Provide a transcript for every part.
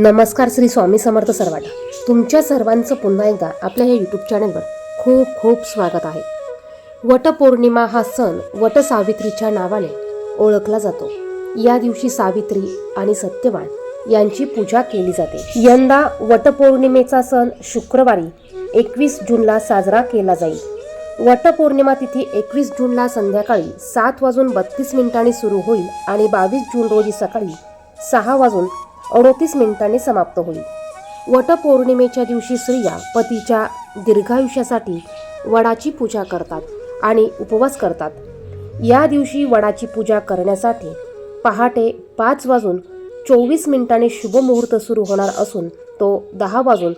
नमस्कार श्री स्वामी समर्थ सर्वांना. तुमच्या सर्वांचं पुन्हा एकदा आपल्या या यूट्यूब चॅनलवर खूप खूप स्वागत आहे. वटपौर्णिमा हा सण वटसावित्रीच्या नावाने ओळखला जातो. या दिवशी सावित्री आणि सत्यवान यांची पूजा केली जाते. यंदा वटपौर्णिमेचा सण शुक्रवारी एकवीस जूनला साजरा केला जाईल. वटपौर्णिमा तिथी एकवीस जूनला संध्याकाळी सात वाजून बत्तीस मिनिटांनी सुरू होईल आणि बावीस जून रोजी सकाळी सहा वाजून अडोतीस मिनिटांनी समाप्त होईल. वटपौर्णिमेच्या दिवशी स्त्रिया पतीच्या दीर्घायुष्यासाठी वडाची पूजा करतात आणि उपवास करतात. या दिवशी वडाची पूजा करण्यासाठी पहाटे पाच वाजून चोवीस मिनिटांनी शुभ मुहूर्त सुरू होणार असून तो दहा वाजून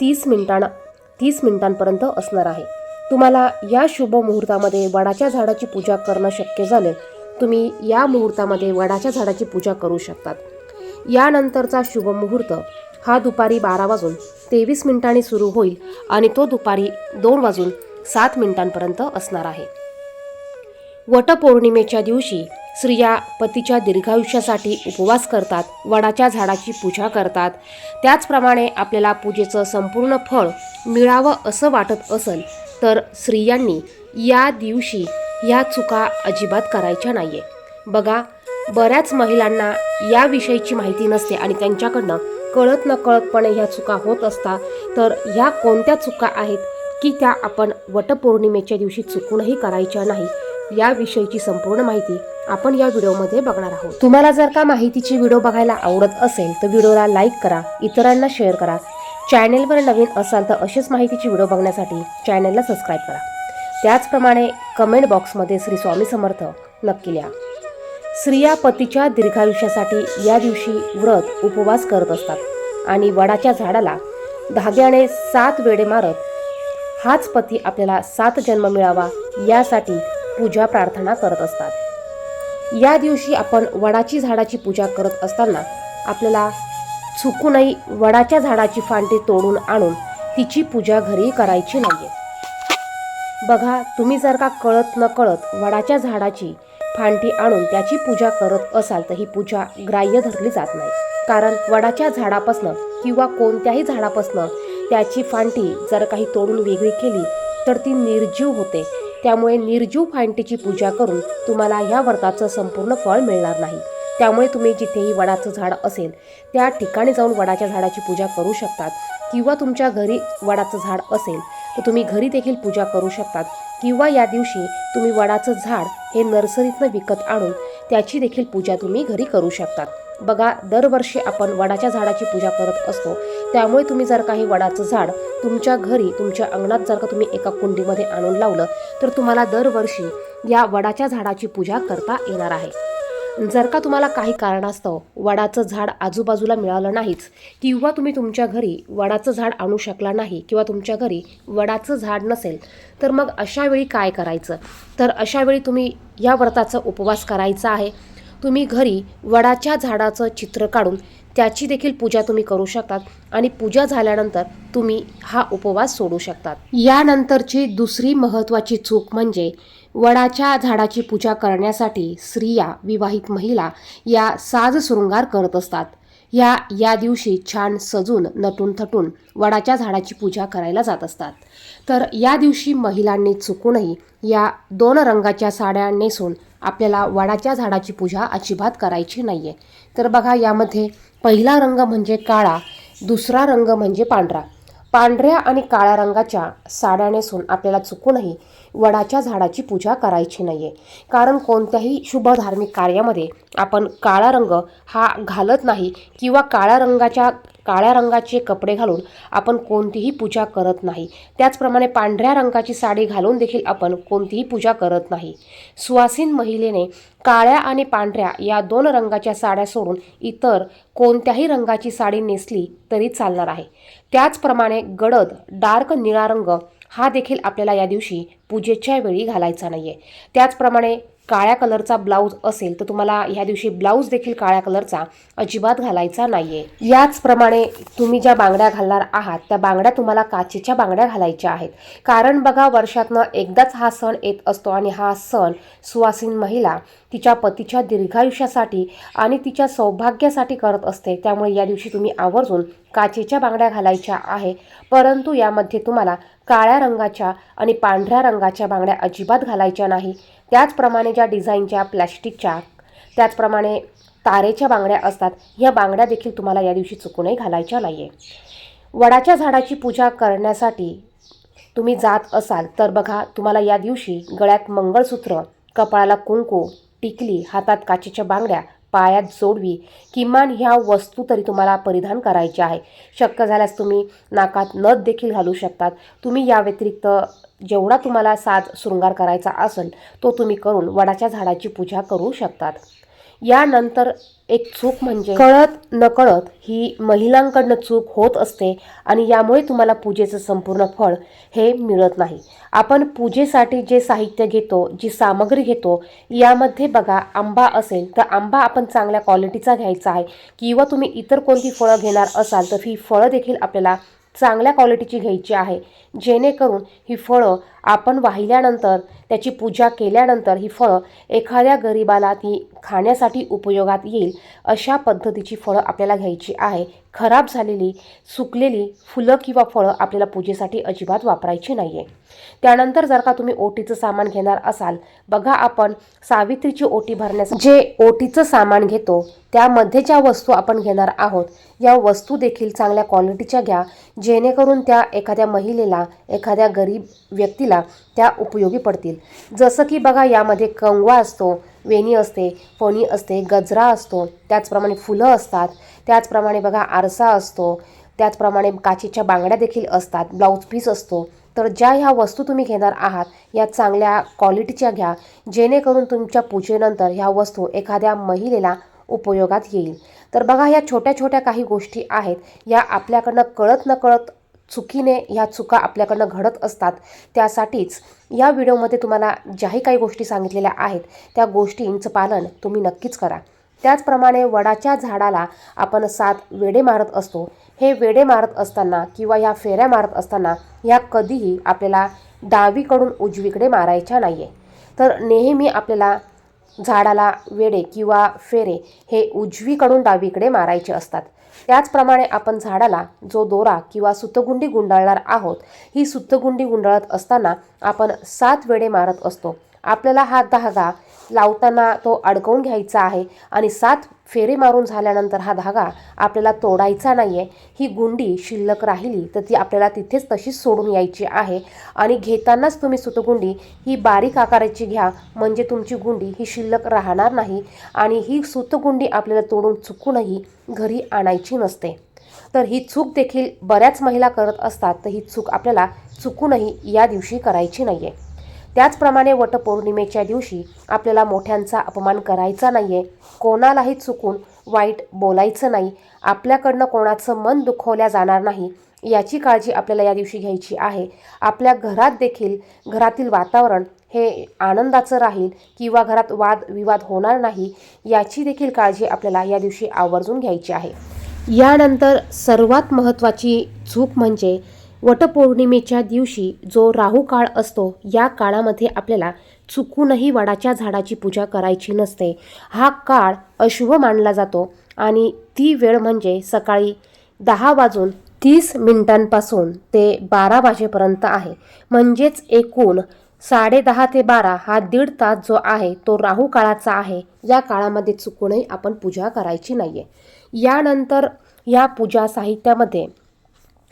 तीस मिनिटां तीस मिनिटांपर्यंत असणार आहे. तुम्हाला या शुभ मुहूर्तामध्ये वडाच्या झाडाची पूजा करणं शक्य झालं तुम्ही या मुहूर्तामध्ये वडाच्या झाडाची पूजा करू शकतात. यानंतरचा शुभमुहूर्त हा दुपारी बारा वाजून तेवीस मिनिटांनी सुरू होईल आणि तो दुपारी दोन वाजून सात मिनिटांपर्यंत असणार आहे. वटपौर्णिमेच्या दिवशी स्त्रिया पतीच्या दीर्घायुष्यासाठी उपवास करतात वडाच्या झाडाची पूजा करतात. त्याचप्रमाणे आपल्याला पूजेचं संपूर्ण फळ मिळावं असं वाटत असेल तर स्त्रियांनी या दिवशी या चुका अजिबात करायच्या नाहीये. बघा बऱ्याच महिलांना याविषयीची माहिती नसते आणि त्यांच्याकडनं कळत न कळतपणे ह्या चुका होत असतात तर ह्या कोणत्या चुका आहेत की त्या आपण वटपौर्णिमेच्या दिवशी चुकूनही करायच्या नाही याविषयीची संपूर्ण माहिती आपण या व्हिडिओमध्ये बघणार आहोत. तुम्हाला जर का माहितीची व्हिडिओ बघायला आवडत असेल तर व्हिडिओला लाईक करा इतरांना शेअर करा. चॅनेलवर नवीन असाल तर अशीच माहितीची व्हिडिओ बघण्यासाठी चॅनेलला सबस्क्राईब करा. त्याचप्रमाणे कमेंट बॉक्समध्ये श्री स्वामी समर्थ नक्की लिहा. स्त्रिया पतीच्या दीर्घायुष्यासाठी या दिवशी व्रत उपवास करत असतात आणि वडाच्या झाडाला धाग्याने सात वेडे मारत हाच पती आपल्याला सात जन्म मिळावा यासाठी पूजा प्रार्थना करत असतात. या दिवशी आपण वडाची झाडाची पूजा करत असताना आपल्याला चुकूनही वडाच्या झाडाची फांटी तोडून आणून तिची पूजा घरी करायची नाही बघा तुम्ही जर का कळत न कळत वडाच्या झाडाची फांटी आणून त्याची पूजा करत असाल तर ही पूजा ग्राह्य धरली जात नाही. कारण वडाच्या झाडापासनं किंवा कोणत्याही झाडापासनं त्याची फांटी जर काही तोडून वेगळी केली तर ती निर्जीव होते. त्यामुळे निर्जीव फांटीची पूजा करून तुम्हाला ह्या व्रताचं संपूर्ण फळ मिळणार नाही. त्यामुळे तुम्ही जिथेही वडाचं झाड असेल त्या ठिकाणी जाऊन वडाच्या झाडाची पूजा करू शकतात. किंवा तुमच्या घरी वडाचं झाड असेल तर तुम्ही घरी देखील पूजा करू शकतात. किंवा या दिवशी तुम्ही वडाचं झाड हे नर्सरीतनं विकत आणून त्याची देखील पूजा तुम्ही घरी करू शकतात. बघा दरवर्षी आपण वडाच्या झाडाची पूजा करत असतो. त्यामुळे तुम्ही जर काही वडाचं झाड तुमच्या घरी तुमच्या अंगणात जर का तुम्ही एका कुंडीमध्ये आणून लावलं तर तुम्हाला दरवर्षी या वडाच्या झाडाची पूजा करता येणार आहे. जर का तुम्हाला काही कारणास्तव वडाचं झाड आजूबाजूला मिळालं नाहीच किंवा तुम्ही तुमच्या घरी वडाचं झाड आणू शकला नाही किंवा तुमच्या घरी वडाचं झाड नसेल तर मग अशा वेळी काय करायचं? तर अशा वेळी तुम्ही या व्रताचा उपवास करायचा आहे. तुम्ही घरी वडाच्या झाडाचं चित्र काढून त्याची देखील पूजा तुम्ही करू शकतात आणि पूजा झाल्यानंतर तुम्ही हा उपवास सोडू शकतात. यानंतरची दुसरी महत्त्वाची चूक म्हणजे वडाच्या झाडाची पूजा करण्यासाठी स्त्रिया विवाहित महिला या साज शृंगार करत असतात. या या दिवशी छान सजून नटून थटून वडाच्या झाडाची पूजा करायला जात असतात. तर या दिवशी महिलांनी चुकूनही या दोन रंगाच्या साड्या नेसून आपल्याला वडाच्या झाडाची पूजा अजिबात करायची नाही आहे तर बघा यामध्ये पहिला रंग म्हणजे काळा दुसरा रंग म्हणजे पांढरा. पांढऱ्या आणि काळ्या रंगाच्या साड्या नेसून आपल्याला चुकूनही वडाच्या झाडाची पूजा करायची नाही आहे कारण कोणत्याही शुभ धार्मिक कार्यामध्ये आपण काळा रंग हा घालत नाही किंवा काळ्या रंगाच्या काळ्या रंगाचे कपडे घालून आपण कोणतीही पूजा करत नाही. त्याचप्रमाणे पांढऱ्या रंगाची साडी घालून देखील आपण कोणतीही पूजा करत नाही. सुवासीन महिलेने काळ्या आणि पांढऱ्या या दोन रंगाच्या साड्या सोडून इतर कोणत्याही रंगाची साडी नेसली तरी चालणार आहे. त्याचप्रमाणे गडद डार्क निळा रंग हा देखील आपल्याला या दिवशी पूजेच्या वेळी घालायचा नाही आहे त्याचप्रमाणे काळ्या कलरचा ब्लाऊज असेल तर तुम्हाला ह्या दिवशी ब्लाऊज देखील काळ्या कलरचा अजिबात घालायचा नाहीये. याचप्रमाणे तुम्ही ज्या बांगड्या घालणार आहात त्या बांगड्या तुम्हाला काचेच्या बांगड्या घालायच्या आहेत. कारण बघा वर्षातनं एकदाच हा सण येत असतो आणि हा सण सुवासीन महिला तिच्या पतीच्या दीर्घायुष्यासाठी आणि तिच्या सौभाग्यासाठी करत असते. त्यामुळे या दिवशी तुम्ही आवर्जून काचेच्या बांगड्या घालायच्या आहे. परंतु यामध्ये तुम्हाला काळ्या रंगाच्या आणि पांढऱ्या रंगाच्या बांगड्या अजिबात घालायच्या नाही. त्याचप्रमाणे ज्या डिझाईनच्या प्लॅस्टिकच्या त्याचप्रमाणे तारेच्या बांगड्या असतात ह्या बांगड्या देखील तुम्हाला या दिवशी चुकूनही घालायच्या नाही आहे वडाच्या झाडाची पूजा करण्यासाठी तुम्ही जात असाल तर बघा तुम्हाला या दिवशी गळ्यात मंगळसूत्र कपाळाला कुंकू टिकली हातात काचेच्या बांगड्या पायात जोडवी किमान ह्या वस्तू तरी तुम्हाला परिधान करायच्या आहे. शक्य झाल्यास तुम्ही नाकात नथ देखील घालू शकतात. तुम्ही या व्यतिरिक्त जेवढा तुम्हाला साज शृंगार करायचा असेल तो तुम्ही करून वडाच्या झाडाची पूजा करू शकतात. यानंतर एक चूक म्हणजे कळत नकळत ही महिलांकडनं चूक होत असते आणि यामुळे तुम्हाला पूजेचं संपूर्ण फळ हे मिळत नाही. आपण पूजेसाठी जे साहित्य घेतो जी सामग्री घेतो यामध्ये बघा आंबा असेल तर आंबा आपण चांगल्या क्वालिटीचा घ्यायचा आहे. किंवा तुम्ही इतर कोणती फळं घेणार असाल तर ही फळं देखील आपल्याला चांगल्या क्वालिटीची घ्यायची आहे. जेणेकरून ही फळं आपण वाहिल्यानंतर त्याची पूजा केल्यानंतर ही फळं एखाद्या गरिबाला ती खाण्यासाठी उपयोगात येईल अशा पद्धतीची फळं आपल्याला घ्यायची आहे. खराब झालेली सुकलेली फुलं किंवा फळं आपल्याला पूजेसाठी अजिबात वापरायची नाही आहे त्यानंतर जर का तुम्ही ओटीचं सामान घेणार असाल बघा आपण सावित्रीची ओटी भरण्यासाठी जे ओटीचं सामान घेतो त्यामध्ये ज्या वस्तू आपण घेणार आहोत या वस्तू देखील चांगल्या क्वालिटीच्या घ्या. जेणेकरून त्या एखाद्या महिलेला एखाद्या गरीब व्यक्तीला त्या उपयोगी पडतील. जसं की बघा यामध्ये कंगवा असतो वेणी असते फणी असते गजरा असतो त्याचप्रमाणे फुलं असतात त्याचप्रमाणे बघा आरसा असतो त्याचप्रमाणे काचेच्या बांगड्या देखील असतात ब्लाऊज पीस असतो. तर ज्या ह्या वस्तू तुम्ही घेणार आहात या चांगल्या क्वालिटीच्या घ्या जेणेकरून तुमच्या पूजेनंतर ह्या वस्तू एखाद्या महिलेला उपयोगात येईल. तर बघा ह्या छोट्या छोट्या काही गोष्टी आहेत या आपल्याकडनं कळत न कळत चुकीने ह्या चुका आपल्याकडनं घडत असतात त्यासाठीच या व्हिडिओमध्ये तुम्हाला ज्याही काही गोष्टी सांगितलेल्या आहेत त्या गोष्टींचं पालन तुम्ही नक्कीच करा. त्याचप्रमाणे वडाच्या झाडाला आपण सात वेडे मारत असतो. हे वेडे मारत असताना किंवा ह्या फेऱ्या मारत असताना ह्या कधीही आपल्याला डावीकडून उजवीकडे मारायच्या नाही आहे तर नेहमी आपल्याला झाडाला वेडे किंवा फेरे हे उजवीकडून डावीकडे मारायचे असतात. त्याचप्रमाणे आपण झाडाला जो दोरा किंवा सुतगुंडी गुंडाळणार आहोत ही सुतगुंडी गुंडाळत असताना आपण सात वेडे मारत असतो. आपल्याला हा धागा लावताना तो अडकवून घ्यायचा आहे आणि सात फेरे मारून झाल्यानंतर हा धागा आपल्याला तोडायचा नाही आहे ही गुंडी शिल्लक राहिली तर ती आपल्याला तिथेच तशीच सोडून यायची आहे. आणि घेतानाच तुम्ही सुतगुंडी ही बारीक आकाराची घ्या म्हणजे तुमची गुंडी ही शिल्लक राहणार नाही आणि ही सुतगुंडी आपल्याला तोडून चुकूनही घरी आणायची नसते. तर ही चूक देखील बऱ्याच महिला करत असतात तर ही चूक आपल्याला चुकूनही या दिवशी करायची नाही आहे त्याचप्रमाणे वटपौर्णिमेच्या दिवशी आपल्याला मोठ्यांचा अपमान करायचा नाही आहे कोणालाही चुकून वाईट बोलायचं नाही आपल्याकडनं कोणाचं मन दुखवल्या जाणार नाही याची काळजी आपल्याला या दिवशी घ्यायची आहे. आपल्या घरात देखील घरातील वातावरण हे आनंदाचं राहील किंवा घरात वाद विवाद होणार नाही याची देखील काळजी आपल्याला या दिवशी आवर्जून घ्यायची आहे. यानंतर सर्वात महत्त्वाची चूक म्हणजे वटपौर्णिमेच्या दिवशी जो राहू काळ असतो या काळामध्ये आपल्याला चुकूनही वडाच्या झाडाची पूजा करायची नसते. हा काळ अशुभ मानला जातो आणि ती वेळ म्हणजे सकाळी दहा वाजून तीस मिनिटांपासून ते बारा वाजेपर्यंत आहे. म्हणजेच एकूण साडे दहा ते बारा हा दीड तास जो आहे तो राहू काळाचा आहे. या काळामध्ये चुकूनही आपण पूजा करायची नाही आहे यानंतर या पूजा साहित्यामध्ये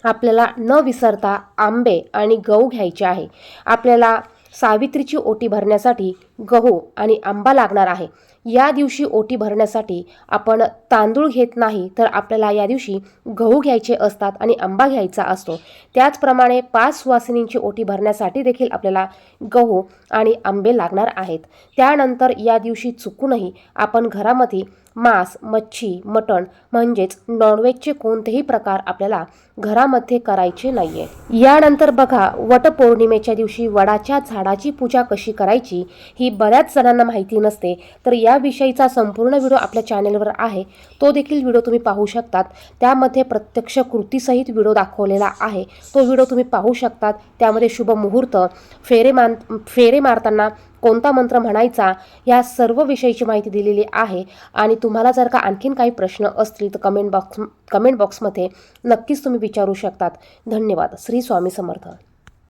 आपल्याला न विसरता आंबे आणि गहू घ्यायचे आहे. आपल्याला सावित्रीची ओटी भरण्यासाठी गहू आणि आंबा लागणार आहे. या दिवशी ओटी भरण्यासाठी आपण तांदूळ घेत नाही तर आपल्याला या दिवशी गहू घ्यायचे असतात आणि आंबा घ्यायचा असतो. त्याचप्रमाणे पाच सुवासिनींची ओटी भरण्यासाठी देखील आपल्याला गहू आणि आंबे लागणार आहेत. त्यानंतर या दिवशी चुकूनही आपण घरामध्ये मांस मच्छी मटण म्हणजेच नॉनव्हेजचे कोणतेही प्रकार आपल्याला घरामध्ये करायचे नाही आहे यानंतर बघा वटपौर्णिमेच्या दिवशी वडाच्या झाडाची पूजा कशी करायची ही बऱ्याच जणांना माहिती नसते. तर या याविषयीचा संपूर्ण व्हिडिओ आपल्या चॅनेलवर आहे तो देखील व्हिडिओ तुम्ही पाहू शकतात. त्यामध्ये प्रत्यक्ष कृतीसहित व्हिडिओ दाखवलेला आहे. तो व्हिडिओ तुम्ही पाहू शकतात. त्यामध्ये शुभ मुहूर्त फेरे मान फेरे मारताना कोणता मंत्र म्हणायचा या सर्व विषयीची माहिती दिलेली आहे. आणि तुम्हाला जर का आणखीन काही प्रश्न असतील तर कमेंट बॉक्स कमेंट बॉक्समध्ये नक्कीच तुम्ही विचारू शकतात. धन्यवाद. श्री स्वामी समर्थ.